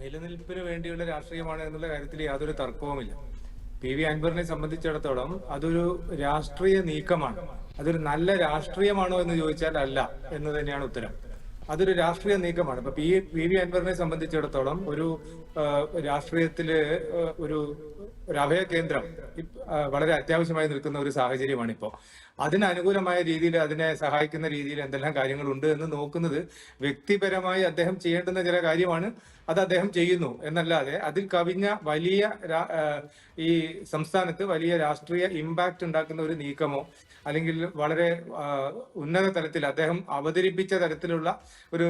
നിലനിൽപ്പിന് വേണ്ടിയുള്ള രാഷ്ട്രീയമാണ് എന്നുള്ള കാര്യത്തിൽ യാതൊരു തർക്കവുമില്ല. പി വി അൻവറിനെ സംബന്ധിച്ചിടത്തോളം അതൊരു രാഷ്ട്രീയ നീക്കമാണ്. അതൊരു നല്ല രാഷ്ട്രീയമാണോ എന്ന് ചോദിച്ചാൽ അല്ല എന്ന് തന്നെയാണ് ഉത്തരം. അതൊരു രാഷ്ട്രീയ നീക്കമാണ്. ഇപ്പൊ പി വി അൻവറിനെ സംബന്ധിച്ചിടത്തോളം ഒരു രാഷ്ട്രീയത്തിൽ ഒരു ഒരു അഭയ കേന്ദ്രം വളരെ അത്യാവശ്യമായി നിൽക്കുന്ന ഒരു സാഹചര്യമാണ് ഇപ്പോൾ അതിന് അനുകൂലമായ രീതിയിൽ അതിനെ സഹായിക്കുന്ന രീതിയിൽ എന്തെല്ലാം കാര്യങ്ങളുണ്ട് എന്ന് നോക്കുന്നത് വ്യക്തിപരമായി അദ്ദേഹം ചെയ്യേണ്ടുന്ന ചില കാര്യമാണ് അത് അദ്ദേഹം ചെയ്യുന്നു എന്നല്ലാതെ അതിൽ കവിഞ്ഞ വലിയ ഈ സംസ്ഥാനത്ത് വലിയ രാഷ്ട്രീയ ഇമ്പാക്ട് ഉണ്ടാക്കുന്ന ഒരു നീക്കമോ അല്ലെങ്കിൽ വളരെ ഉന്നത തലത്തിൽ അദ്ദേഹം അവതരിപ്പിച്ച തരത്തിലുള്ള ഒരു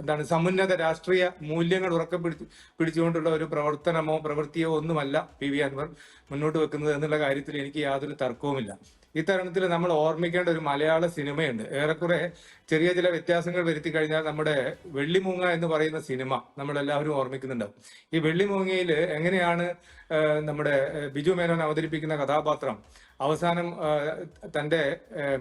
എന്താണ് സമുന്നത രാഷ്ട്രീയ മൂല്യങ്ങൾ ഉറക്കം പിടിച്ച് പിടിച്ചുകൊണ്ടുള്ള ഒരു പ്രവർത്തനമോ പ്രവൃത്തിയോ ഒന്നുമല്ല പി വി അൻവർ മുന്നോട്ട് വെക്കുന്നത് എന്നുള്ള കാര്യത്തിൽ എനിക്ക് യാതൊരു തർക്കവുമില്ല. ഇത്തരണത്തിൽ നമ്മൾ ഓർമ്മിക്കേണ്ട ഒരു മലയാള സിനിമയുണ്ട്. ഏറെക്കുറെ ചെറിയ ചില വ്യത്യാസങ്ങൾ വരുത്തി കഴിഞ്ഞാൽ നമ്മുടെ വെള്ളിമൂങ്ങ എന്ന് പറയുന്ന സിനിമ നമ്മളെല്ലാവരും ഓർമ്മിക്കുന്നുണ്ടാവും. ഈ വെള്ളിമൂങ്ങയിൽ എങ്ങനെയാണ് നമ്മുടെ ബിജു മേനോൻ അവതരിപ്പിക്കുന്ന കഥാപാത്രം അവസാനം തന്റെ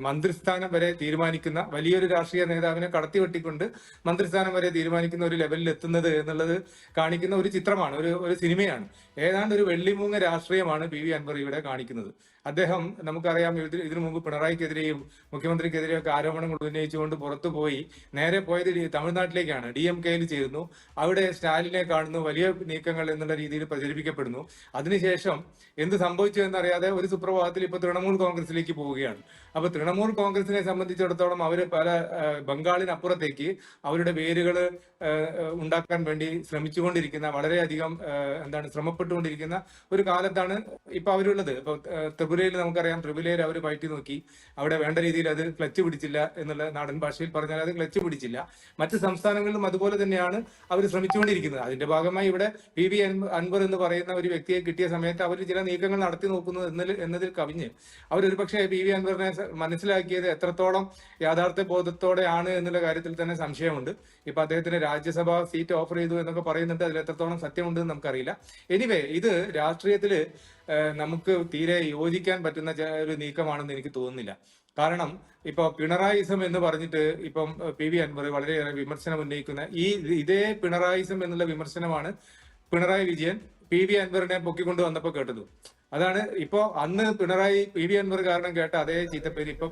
മന്ത്രിസ്ഥാനം വരെ തീരുമാനിക്കുന്ന വലിയൊരു രാഷ്ട്രീയ നേതാവിനെ കടത്തിവെട്ടിക്കൊണ്ട് മന്ത്രിസ്ഥാനം വരെ തീരുമാനിക്കുന്ന ഒരു ലെവലിൽ എത്തുന്നത് എന്നുള്ളത് കാണിക്കുന്ന ഒരു ചിത്രമാണ് ഒരു ഒരു സിനിമയാണ്. ഏതാണ്ട് ഒരു വെള്ളിമൂങ്ങ രാഷ്ട്രീയമാണ് പി വി അൻവർ ഇവിടെ കാണിക്കുന്നത്. അദ്ദേഹം നമുക്കറിയാം ഇതിന് മുമ്പ് പിണറായിക്കെതിരെയും മുഖ്യമന്ത്രിക്കെതിരെയും ഒക്കെ ആരോപണങ്ങൾ ഉന്നയിച്ചുകൊണ്ട് പുറത്തു പോയി. നേരെ പോയത് തമിഴ്നാട്ടിലേക്കാണ്. ഡി എം കെയിൽ ചേരുന്നു. അവിടെ സ്റ്റാലിനെ കാണുന്നു. വലിയ നീക്കങ്ങൾ എന്നുള്ള രീതിയിൽ പ്രചരിപ്പിക്കപ്പെടുന്നു. അതിനുശേഷം എന്ത് സംഭവിച്ചു എന്നറിയാതെ ഒരു സുപ്രഭാതത്തിൽ ഇപ്പൊ തൃണമൂൽ കോൺഗ്രസിലേക്ക് പോവുകയാണ്. അപ്പൊ തൃണമൂൽ കോൺഗ്രസിനെ സംബന്ധിച്ചിടത്തോളം അവർ പല ബംഗാളിനപ്പുറത്തേക്ക് അവരുടെ വേരുകൾ ഉണ്ടാക്കാൻ വേണ്ടി ശ്രമിച്ചുകൊണ്ടിരിക്കുന്ന വളരെയധികം എന്താണ് ശ്രമപ്പെട്ടുകൊണ്ടിരിക്കുന്ന ഒരു കാലത്താണ് ഇപ്പൊ അവരുള്ളത്. ഇപ്പൊ ത്രിപുരയിൽ നമുക്കറിയാം. ത്രിപുരയിൽ അവർ പയറ്റി നോക്കി. അവിടെ വേണ്ട രീതിയിൽ അത് ക്ലച്ച് പിടിച്ചില്ല എന്നുള്ള നാടൻ ഭാഷയിൽ പറഞ്ഞാൽ അത് ക്ലച്ച് പിടിച്ചില്ല. മറ്റ് സംസ്ഥാനങ്ങളിലും അതുപോലെ തന്നെയാണ് അവർ ശ്രമിച്ചുകൊണ്ടിരിക്കുന്നത്. അതിന്റെ ഭാഗമായി ഇവിടെ പി വി അൻവർ എന്ന് പറയുന്ന ഒരു വ്യക്തിയെ കിട്ടിയ സമയത്ത് അവർ ചില നീക്കങ്ങൾ നടത്തി നോക്കുന്നു എന്നതിൽ എന്നതിൽ കവിഞ്ഞ്. അവർ ഒരുപക്ഷെ പി വി അൻവറിനെ മനസ്സിലാക്കിയത് എത്രത്തോളം യാഥാർത്ഥ്യ ബോധത്തോടെയാണ് എന്നുള്ള കാര്യത്തിൽ തന്നെ സംശയമുണ്ട്. ഇപ്പൊ അദ്ദേഹത്തിന് രാജ്യസഭ സീറ്റ് ഓഫർ ചെയ്തു എന്നൊക്കെ പറയുന്നുണ്ട്. അതിൽ എത്രത്തോളം സത്യമുണ്ടെന്ന് നമുക്കറിയില്ല. എനിവേ ഇത് രാഷ്ട്രീയത്തിൽ നമുക്ക് തീരെ യോജിക്കാൻ പറ്റുന്ന ഒരു നീക്കമാണെന്ന് എനിക്ക് തോന്നുന്നില്ല. കാരണം ഇപ്പൊ പിണറായിസം എന്ന് പറഞ്ഞിട്ട് ഇപ്പം പി വി അൻവർ വളരെയേറെ വിമർശനം ഉന്നയിക്കുന്ന ഈ ഇതേ പിണറായിസം എന്നുള്ള വിമർശനമാണ് പിണറായി വിജയൻ പി വി അൻവറിനെ പൊക്കിക്കൊണ്ട് വന്നപ്പോ കേട്ടത്. അതാണ് ഇപ്പോ അന്ന് പിണറായി പി വി അൻവർ കാരണം കേട്ട അതേ ചീത്തപ്പേര് ഇപ്പൊ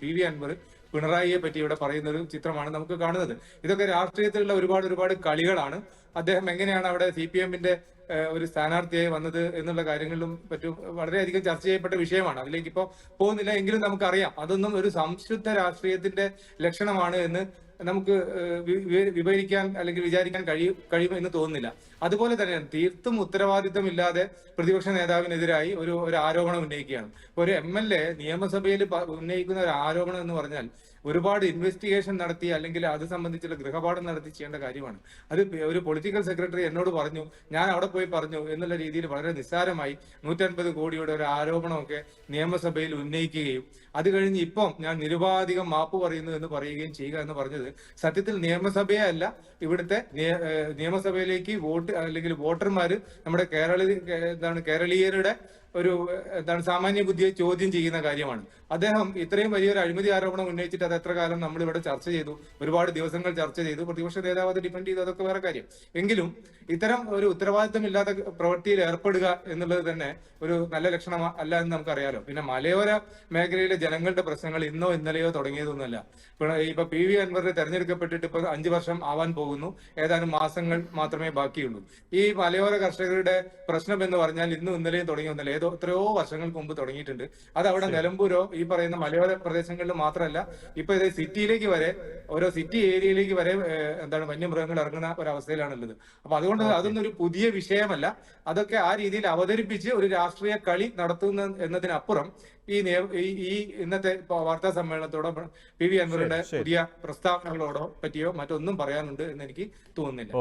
പി വി അൻവർ പിണറായിയെ പറ്റി ഇവിടെ പറയുന്ന ഒരു ചിത്രമാണ് നമുക്ക് കാണുന്നത്. ഇതൊക്കെ രാഷ്ട്രീയത്തിലുള്ള ഒരുപാട് ഒരുപാട് കളികളാണ്. അദ്ദേഹം എങ്ങനെയാണ് അവിടെ സി പി എമ്മിന്റെ ഒരു സ്ഥാനാർത്ഥിയായി വന്നത് എന്നുള്ള കാര്യങ്ങളിലും പറ്റും. വളരെയധികം ചർച്ച ചെയ്യപ്പെട്ട വിഷയമാണ്. അതിലേക്ക് ഇപ്പോ പോകുന്നില്ല എങ്കിലും നമുക്കറിയാം. അതൊന്നും ഒരു സംശുദ്ധ രാഷ്ട്രീയത്തിന്റെ ലക്ഷണമാണ് എന്ന് നമുക്ക് വിവരിക്കാൻ അല്ലെങ്കിൽ വിചാരിക്കാൻ കഴിയും കഴിയും എന്ന് തോന്നുന്നില്ല. അതുപോലെ തന്നെ തീർത്തും ഉത്തരവാദിത്തമില്ലാതെ പ്രതിപക്ഷ നേതാവിനെതിരായി ഒരു ഒരു ആരോപണം ഉന്നയിക്കുകയാണ്. ഒരു എം എൽ എ നിയമസഭയിൽ ഉന്നയിക്കുന്ന ഒരു ആരോപണം എന്ന് പറഞ്ഞാൽ ഒരുപാട് ഇൻവെസ്റ്റിഗേഷൻ നടത്തി അല്ലെങ്കിൽ അത് സംബന്ധിച്ചുള്ള ഗൃഹപാഠം നടത്തി ചെയ്യേണ്ട കാര്യമാണ്. അത് ഒരു പൊളിറ്റിക്കൽ സെക്രട്ടറി എന്നോട് പറഞ്ഞു ഞാൻ അവിടെ പോയി പറഞ്ഞു എന്നുള്ള രീതിയിൽ വളരെ നിസ്സാരമായി നൂറ്റൻപത് കോടിയുടെ ഒരു ആരോപണമൊക്കെ നിയമസഭയിൽ ഉന്നയിക്കുകയും അത് കഴിഞ്ഞ് ഇപ്പം ഞാൻ നിരുപാധികം മാപ്പ് പറയുന്നു എന്ന് പറയുകയും ചെയ്യുക എന്ന് പറഞ്ഞത് സത്യത്തിൽ നിയമസഭയെ അല്ല ഇവിടുത്തെ നിയമസഭയിലേക്ക് വോട്ട് അല്ലെങ്കിൽ വോട്ടർമാര് നമ്മുടെ കേരള എന്താണ് കേരളീയരുടെ ഒരു എന്താണ് സാമാന്യ ബുദ്ധിയെ ചോദ്യം ചെയ്യുന്ന കാര്യമാണ്. അദ്ദേഹം ഇത്രയും വലിയൊരു അഴിമതി ആരോപണം ഉന്നയിച്ചിട്ട് അത് എത്ര കാലം നമ്മൾ ഇവിടെ ചർച്ച ചെയ്തു ഒരുപാട് ദിവസങ്ങൾ ചർച്ച ചെയ്തു പ്രതിപക്ഷ നേതാവ് അത് ഡിപ്പെൻഡ് ചെയ്തു അതൊക്കെ വേറെ കാര്യം. എങ്കിലും ഇത്തരം ഒരു ഉത്തരവാദിത്തമില്ലാത്ത പ്രവൃത്തിയിൽ ഏർപ്പെടുക എന്നുള്ളത് തന്നെ ഒരു നല്ല ലക്ഷണം അല്ല എന്ന് നമുക്കറിയാലോ. പിന്നെ മലയോര മേഖലയിലെ ജനങ്ങളുടെ പ്രശ്നങ്ങൾ ഇന്നോ ഇന്നലെയോ തുടങ്ങിയതൊന്നുമല്ല. ഇപ്പൊ പി വി അൻവർ തെരഞ്ഞെടുക്കപ്പെട്ടിട്ട് ഇപ്പൊ അഞ്ചു വർഷം ആവാൻ പോകുന്നു. ഏതാനും മാസങ്ങൾ മാത്രമേ ബാക്കിയുള്ളൂ. ഈ മലയോര കർഷകരുടെ പ്രശ്നം എന്ന് പറഞ്ഞാൽ ഇന്നും ഇന്നലെയും തുടങ്ങിയൊന്നല്ല ഏതോ എത്രയോ വർഷങ്ങൾക്ക് മുമ്പ് തുടങ്ങിയിട്ടുണ്ട്. അത് അവിടെ നിലമ്പൂരോ ഈ പറയുന്ന മലയോര പ്രദേശങ്ങളിൽ മാത്രമല്ല ഇപ്പൊ ഇത് സിറ്റിയിലേക്ക് വരെ ഓരോ സിറ്റി ഏരിയയിലേക്ക് വരെ എന്താണ് വന്യമൃഗങ്ങൾ ഇറങ്ങുന്ന ഒരു അവസ്ഥയിലാണുള്ളത് അപ്പൊ അതുകൊണ്ട് അതൊന്നും ഒരു പുതിയ വിഷയമല്ല. അതൊക്കെ ആ രീതിയിൽ അവതരിപ്പിച്ച് ഒരു രാഷ്ട്രീയ കളി നടത്തുന്ന എന്നതിനപ്പുറം ഈ ഈ- ഇന്നത്തെ വാർത്താ സമ്മേളനത്തോടോ പി വി അൻവറുടെ പുതിയ പ്രസ്താവനകളോടോ പറ്റിയോ മറ്റൊന്നും പറയാനുണ്ട് എന്ന് എനിക്ക് തോന്നുന്നില്ല.